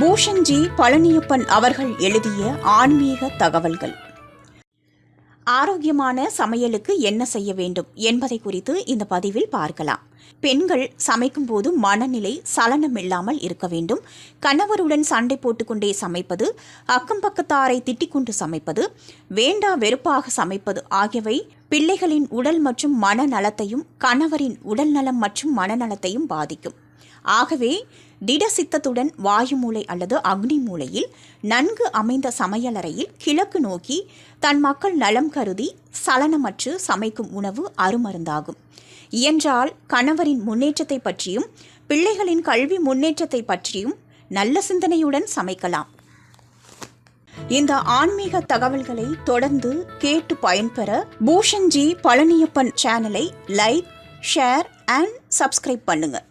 பூஷன்ஜி பழனியப்பன் அவர்கள் எழுதிய ஆன்மீக தகவல்கள். ஆரோக்கியமான சமையலுக்கு என்ன செய்ய வேண்டும் என்பதை குறித்து இந்த பதிவில் பார்க்கலாம். பெண்கள் சமைக்கும்போது மனநிலை சலனம் இல்லாமல் இருக்க வேண்டும். கணவருடன் சண்டை போட்டுக்கொண்டே சமைப்பது அக்கம் பக்கத்தாரை திட்டிக்கொண்டு சமைப்பது வேண்டா வெறுப்பாக சமைப்பது ஆகியவை பிள்ளைகளின் உடல் மற்றும் மனநலத்தையும் கணவரின் உடல் நலம் மற்றும் மனநலத்தையும் பாதிக்கும். ஆகவே திட சித்தத்துடன் வாயு மூலை அல்லது அக்னி மூலையில் நன்கு அமைந்த சமையலறையில் கிழக்கு நோக்கி தன் மக்கள் நலம் கருதி சலனமற்று சமைக்கும் உணவு அருமருந்தாகும். இயன்றால் கணவரின் முன்னேற்றத்தை பற்றியும் பிள்ளைகளின் கல்வி முன்னேற்றத்தை பற்றியும் நல்ல சிந்தனையுடன் சமைக்கலாம். இந்த ஆன்மீக தகவல்களை தொடர்ந்து கேட்டு பயன்பெற பூஷன்ஜி பழனியப்பன் சேனலை லைக் ஷேர் அண்ட் சப்ஸ்கிரைப் பண்ணுங்கள்